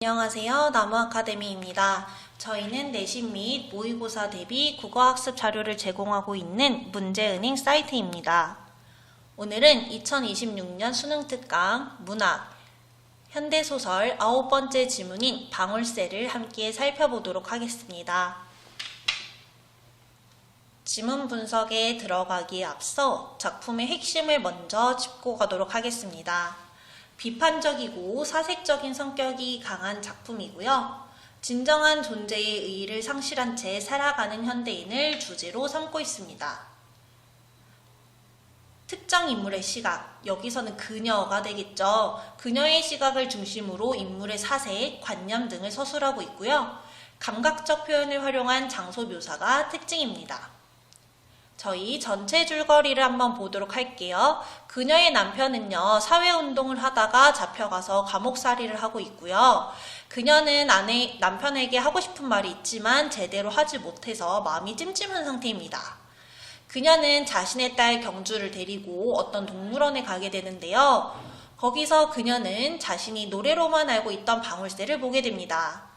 안녕하세요. 나무 아카데미입니다. 저희는 내신 및 모의고사 대비 국어학습 자료를 제공하고 있는 문제은행 사이트입니다. 오늘은 2026년 수능 특강 문학 현대소설 아홉 번째 지문인 방울새를 함께 살펴보도록 하겠습니다. 지문 분석에 들어가기에 앞서 작품의 핵심을 먼저 짚고 가도록 하겠습니다. 비판적이고 사색적인 성격이 강한 작품이고요. 진정한 존재의 의의를 상실한 채 살아가는 현대인을 주제로 삼고 있습니다. 특정 인물의 시각, 여기서는 그녀가 되겠죠. 그녀의 시각을 중심으로 인물의 사색, 관념 등을 서술하고 있고요. 감각적 표현을 활용한 장소 묘사가 특징입니다. 저희 전체 줄거리를 한번 보도록 할게요. 그녀의 남편은요, 사회운동을 하다가 잡혀가서 감옥살이를 하고 있고요. 그녀는 아내, 남편에게 하고 싶은 말이 있지만 제대로 하지 못해서 마음이 찜찜한 상태입니다. 그녀는 자신의 딸 경주를 데리고 어떤 동물원에 가게 되는데요. 거기서 그녀는 자신이 노래로만 알고 있던 방울새를 보게 됩니다.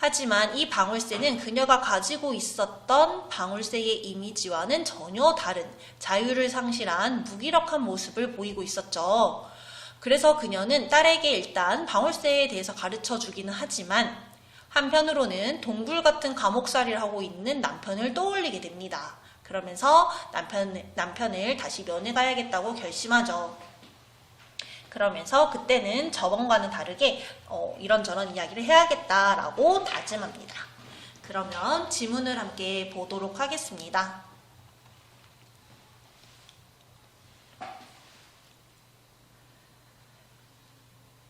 하지만 이 방울새는 그녀가 가지고 있었던 방울새의 이미지와는 전혀 다른 자유를 상실한 무기력한 모습을 보이고 있었죠. 그래서 그녀는 딸에게 일단 방울새에 대해서 가르쳐 주기는 하지만 한편으로는 동굴 같은 감옥살이를 하고 있는 남편을 떠올리게 됩니다. 그러면서 남편, 남편을 다시 면회 가야겠다고 결심하죠. 그러면서 그때는 저번과는 다르게 어, 이런저런 이야기를 해야겠다라고 다짐합니다. 그러면 지문을 함께 보도록 하겠습니다.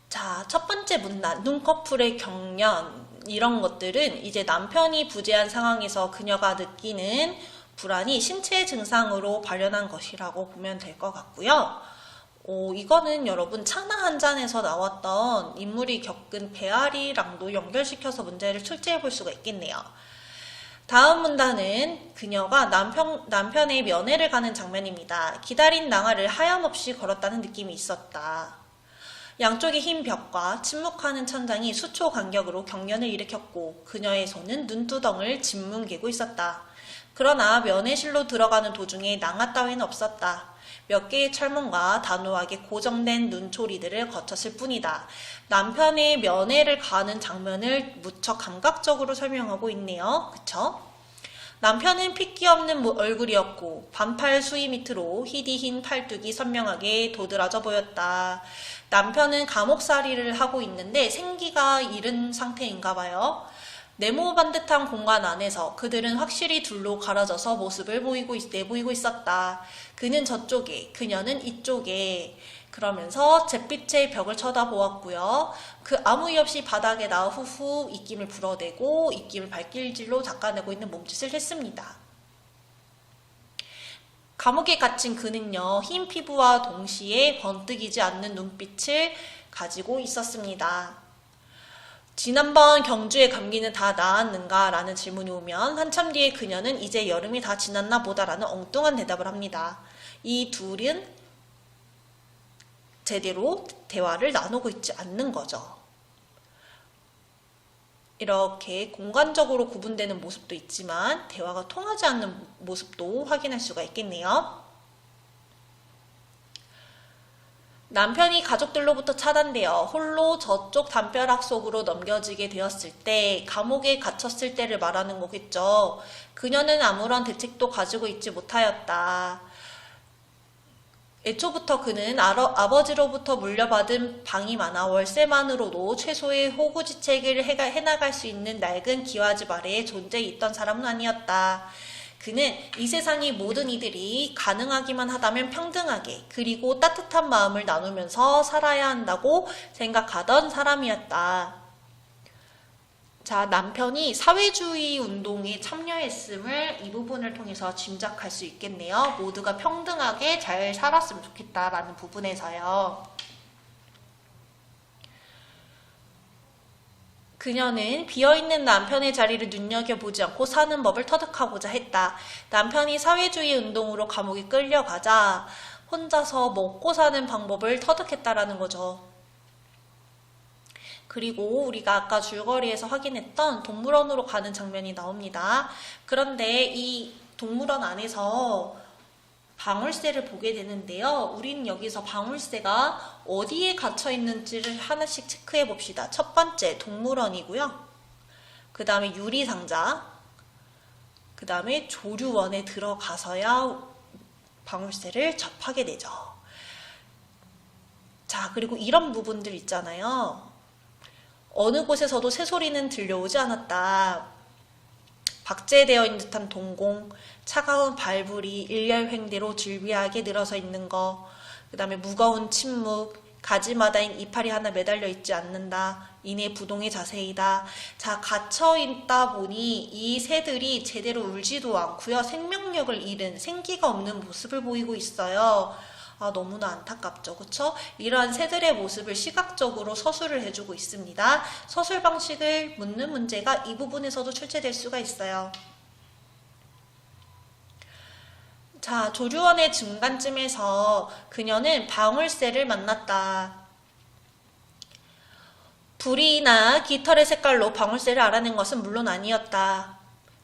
자, 첫 번째 문단, 눈꺼풀의 경련, 이런 것들은 이제 남편이 부재한 상황에서 그녀가 느끼는 불안이 신체 증상으로 발현한 것이라고 보면 될 것 같고요. 어, 이거는 여러분 창나 한 잔에서 나왔던 인물이 겪은 배앓이랑도 연결시켜서 문제를 출제해 볼 수가 있겠네요. 다음 문단은 그녀가 남편, 남편의 면회를 가는 장면입니다. 기다린 낭아를 하염없이 걸었다는 느낌이 있었다. 양쪽의 흰 벽과 침묵하는 천장이 수초 간격으로 경련을 일으켰고 그녀의 손은 눈두덩을 짓뭉개고 있었다. 그러나 면회실로 들어가는 도중에 낭아 따위는 없었다. 몇 개의 철문과 단호하게 고정된 눈초리들을 거쳤을 뿐이다. 남편의 면회를 가는 장면을 무척 감각적으로 설명하고 있네요. 그쵸? 남편은 핏기 없는 얼굴이었고 반팔 수위 밑으로 희디흰 팔뚝이 선명하게 도드라져 보였다. 남편은 감옥살이를 하고 있는데 생기가 잃은 상태인가 봐요. 네모 반듯한 공간 안에서 그들은 확실히 둘로 갈라져서 모습을 보이고 있, 내보이고 있었다. 그는 저쪽에, 그녀는 이쪽에. 그러면서 잿빛의 벽을 쳐다보았고요. 그 아무 이유 없이 바닥에 나와 후후 입김을 불어대고 입김을 발길질로 닦아내고 있는 몸짓을 했습니다. 감옥에 갇힌 그는요, 흰 피부와 동시에 번뜩이지 않는 눈빛을 가지고 있었습니다. 지난번 경주의 감기는 다 나았는가? 라는 질문이 오면 한참 뒤에 그녀는 이제 여름이 다 지났나 보다 라는 엉뚱한 대답을 합니다. 이 둘은 제대로 대화를 나누고 있지 않는 거죠. 이렇게 공간적으로 구분되는 모습도 있지만 대화가 통하지 않는 모습도 확인할 수가 있겠네요. 남편이 가족들로부터 차단되어 홀로 저쪽 담벼락 속으로 넘겨지게 되었을 때 감옥에 갇혔을 때를 말하는 거겠죠. 그녀는 아무런 대책도 가지고 있지 못하였다. 애초부터 그는 아버지로부터 물려받은 방이 많아 월세만으로도 최소의 호구지책을 해나갈 수 있는 낡은 기와집 아래에 존재해 있던 사람은 아니었다. 그는 이 세상의 모든 이들이 가능하기만 하다면 평등하게 그리고 따뜻한 마음을 나누면서 살아야 한다고 생각하던 사람이었다. 자, 남편이 사회주의 운동에 참여했음을 이 부분을 통해서 짐작할 수 있겠네요. 모두가 평등하게 잘 살았으면 좋겠다라는 부분에서요. 그녀는 비어있는 남편의 자리를 눈여겨보지 않고 사는 법을 터득하고자 했다. 남편이 사회주의 운동으로 감옥에 끌려가자 혼자서 먹고 사는 방법을 터득했다라는 거죠. 그리고 우리가 아까 줄거리에서 확인했던 동물원으로 가는 장면이 나옵니다. 그런데 이 동물원 안에서 방울새를 보게 되는데요. 우리는 여기서 방울새가 어디에 갇혀 있는지를 하나씩 체크해 봅시다. 첫 번째, 동물원이고요. 그 다음에 유리상자. 그 다음에 조류원에 들어가서야 방울새를 접하게 되죠. 자, 그리고 이런 부분들 있잖아요. 어느 곳에서도 새소리는 들려오지 않았다. 박제되어 있는 듯한 동공, 차가운 발불이 일렬 횡대로 줄비하게 늘어서 있는 거, 그 다음에 무거운 침묵, 가지마다인 이파리 하나 매달려 있지 않는다. 이내 부동의 자세이다. 자, 갇혀 있다 보니 이 새들이 제대로 울지도 않고요. 생명력을 잃은 생기가 없는 모습을 보이고 있어요. 아, 너무나 안타깝죠. 그쵸? 이러한 새들의 모습을 시각적으로 서술을 해주고 있습니다. 서술 방식을 묻는 문제가 이 부분에서도 출제될 수가 있어요. 자, 조류원의 중간쯤에서 그녀는 방울새를 만났다. 불이나 깃털의 색깔로 방울새를 알아낸 것은 물론 아니었다.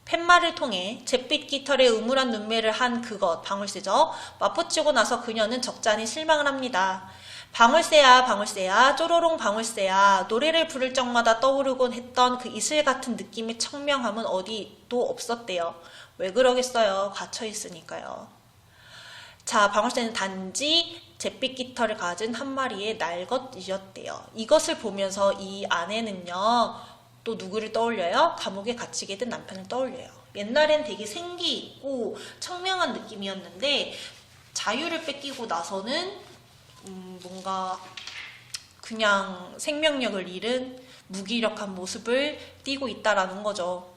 팻말을 통해 잿빛 깃털에 음울한 눈매를 한 그것, 방울새죠. 맞붙이고 나서 그녀는 적잖이 실망을 합니다. 방울새야, 방울새야, 쪼로롱 방울새야, 노래를 부를 적마다 떠오르곤 했던 그 이슬 같은 느낌의 청명함은 어디도 없었대요. 왜 그러겠어요? 갇혀 있으니까요. 자, 방울새는 단지 잿빛 깃털을 가진 한 마리의 날것이었대요. 이것을 보면서 이 아내는요, 또 누구를 떠올려요? 감옥에 갇히게 된 남편을 떠올려요. 옛날엔 되게 생기 있고 청명한 느낌이었는데 자유를 뺏기고 나서는 음, 뭔가 그냥 생명력을 잃은 무기력한 모습을 띠고 있다라는 거죠.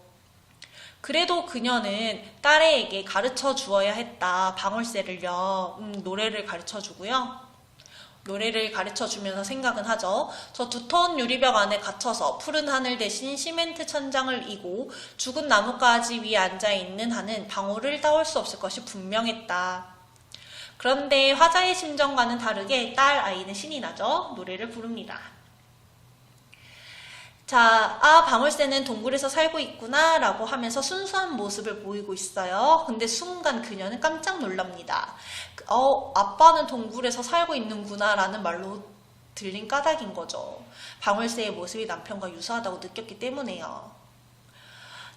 그래도 그녀는 딸에게 가르쳐 주어야 했다. 방울새를요. 음, 노래를 가르쳐 주고요. 노래를 가르쳐 주면서 생각은 하죠. 저 두터운 유리벽 안에 갇혀서 푸른 하늘 대신 시멘트 천장을 이고 죽은 나뭇가지 위에 앉아 있는 한은 방울을 따올 수 없을 것이 분명했다. 그런데 화자의 심정과는 다르게 딸 아이는 신이 나죠. 노래를 부릅니다. 자, 아, 방울새는 동굴에서 살고 있구나 라고 하면서 순수한 모습을 보이고 있어요. 근데 순간 그녀는 깜짝 놀랍니다. 어, 아빠는 동굴에서 살고 있는구나 라는 말로 들린 까닭인 거죠. 방울새의 모습이 남편과 유사하다고 느꼈기 때문에요.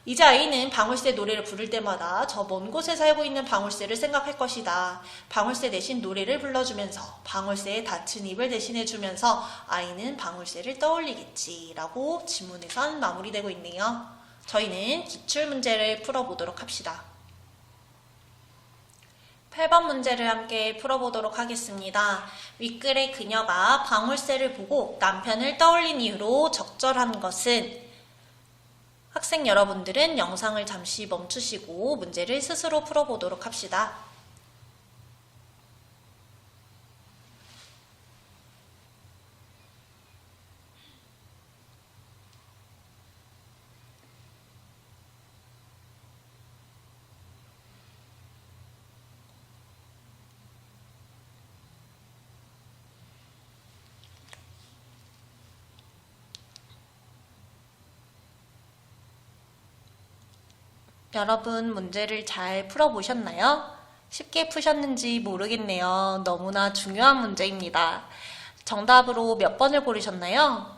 이제 아이는 방울새 노래를 부를 때마다 저 먼 곳에 살고 있는 방울새를 생각할 것이다. 방울새 대신 노래를 불러주면서 방울새의 닫힌 입을 대신해주면서 아이는 방울새를 떠올리겠지. 라고 지문에선 마무리되고 있네요. 저희는 기출 문제를 풀어보도록 합시다. 8번 문제를 함께 풀어보도록 하겠습니다. 윗글의 그녀가 방울새를 보고 남편을 떠올린 이유로 적절한 것은 학생 여러분들은 영상을 잠시 멈추시고 문제를 스스로 풀어보도록 합시다. 여러분 문제를 잘 풀어보셨나요? 쉽게 푸셨는지 모르겠네요. 너무나 중요한 문제입니다. 정답으로 몇 번을 고르셨나요?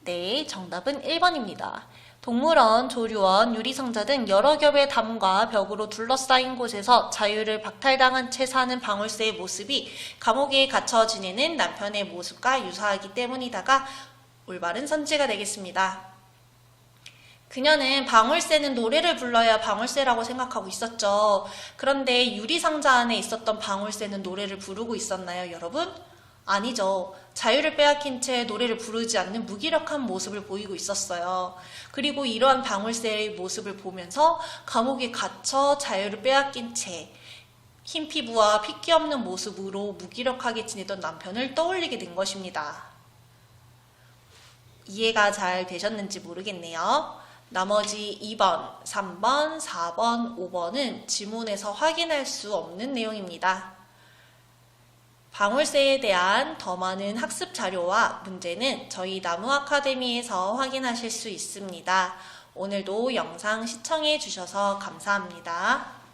네, 정답은 1번입니다. 동물원, 조류원, 유리상자 등 여러 겹의 담과 벽으로 둘러싸인 곳에서 자유를 박탈당한 채 사는 방울새의 모습이 감옥에 갇혀 지내는 남편의 모습과 유사하기 때문이다가 올바른 선지가 되겠습니다. 그녀는 방울새는 노래를 불러야 방울새라고 생각하고 있었죠. 그런데 유리상자 안에 있었던 방울새는 노래를 부르고 있었나요, 여러분? 아니죠. 자유를 빼앗긴 채 노래를 부르지 않는 무기력한 모습을 보이고 있었어요. 그리고 이러한 방울새의 모습을 보면서 감옥에 갇혀 자유를 빼앗긴 채 흰 피부와 핏기 없는 모습으로 무기력하게 지내던 남편을 떠올리게 된 것입니다. 이해가 잘 되셨는지 모르겠네요. 나머지 2번, 3번, 4번, 5번은 지문에서 확인할 수 없는 내용입니다. 방울세에 대한 더 많은 학습 자료와 문제는 저희 나무 아카데미에서 확인하실 수 있습니다. 오늘도 영상 시청해 주셔서 감사합니다.